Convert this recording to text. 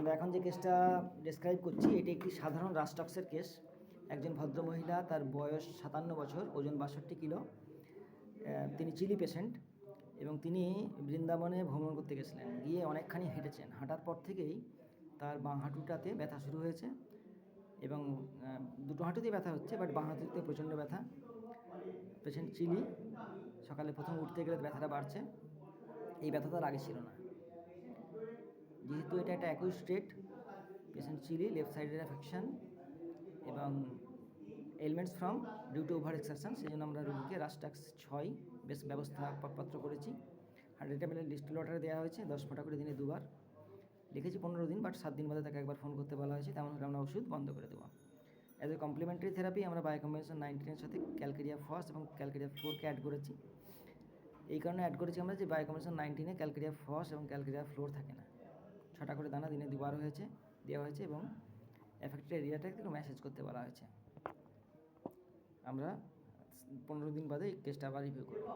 আমরা এখন যে কেসটা ডেসক্রাইব করছি, এটি একটি সাধারণ রাস্টক্সের কেস। একজন ভদ্রমহিলা, তার বয়স সাতান্ন বছর, ওজন বাষট্টি কিলো। তিনি চিলি পেশেন্ট এবং তিনি বৃন্দাবনে ভ্রমণ করতে গেছিলেন। গিয়ে অনেকখানি হেঁটেছেন। হাঁটার পর থেকেই তার বাঁ হাঁটুটাতে ব্যথা শুরু হয়েছে এবং দুটো হাঁটুতেই ব্যথা হচ্ছে বাট বাঁ হাঁটুতে প্রচণ্ড ব্যথা। পেশেন্ট চিলি, সকালে প্রথম উঠতে গেলে ব্যথাটা বাড়ছে। এই ব্যথা তার আগে ছিল না। যেহেতু এটা একটা একই স্ট্রেট পেশেন্ট চিলি লেফট সাইডের অ্যাফেকশন এবং elements from due to over exertion সেই জন্য আমরা রোগীকে রাস্টাক্স ছয় বেশ ব্যবস্থাপত্র করেছি। হান্ড্রেড এম এল ডিস্টিল দেওয়া হয়েছে, দশ ফোঁটা করে দিনে দুবার। লিখেছি পনেরো দিন বাট সাত দিন বাদে তাকে একবার ফোন করতে বলা হয়েছে, তেমন হলে আমরা ওষুধ বন্ধ করে দেবো। অ্যাজ এ কমপ্লিমেন্টারি থেরাপি আমরা বায়োকম্বিনেশন নাইনটিনের সাথে ক্যালকেরিয়া ফস এবং ক্যালকেরিয়া ফ্লোরকে অ্যাড করেছি। এই কারণে অ্যাড করেছি আমরা যে বায়োকম্বিনেশন নাইনটিনে ক্যালকেরিয়া ফস এবং ক্যালকেরিয়া ফ্লোর থাকে না। ছটা করে দানা দিনে দুবার হয়েছে, দেওয়া হয়েছে এবং এফেক্টেড এরিয়াটাকে একটু ম্যাসেজ করতে বলা হয়েছে। আমরা পনেরো দিন বাদে এই কেসটা আবার রিভিউ করব।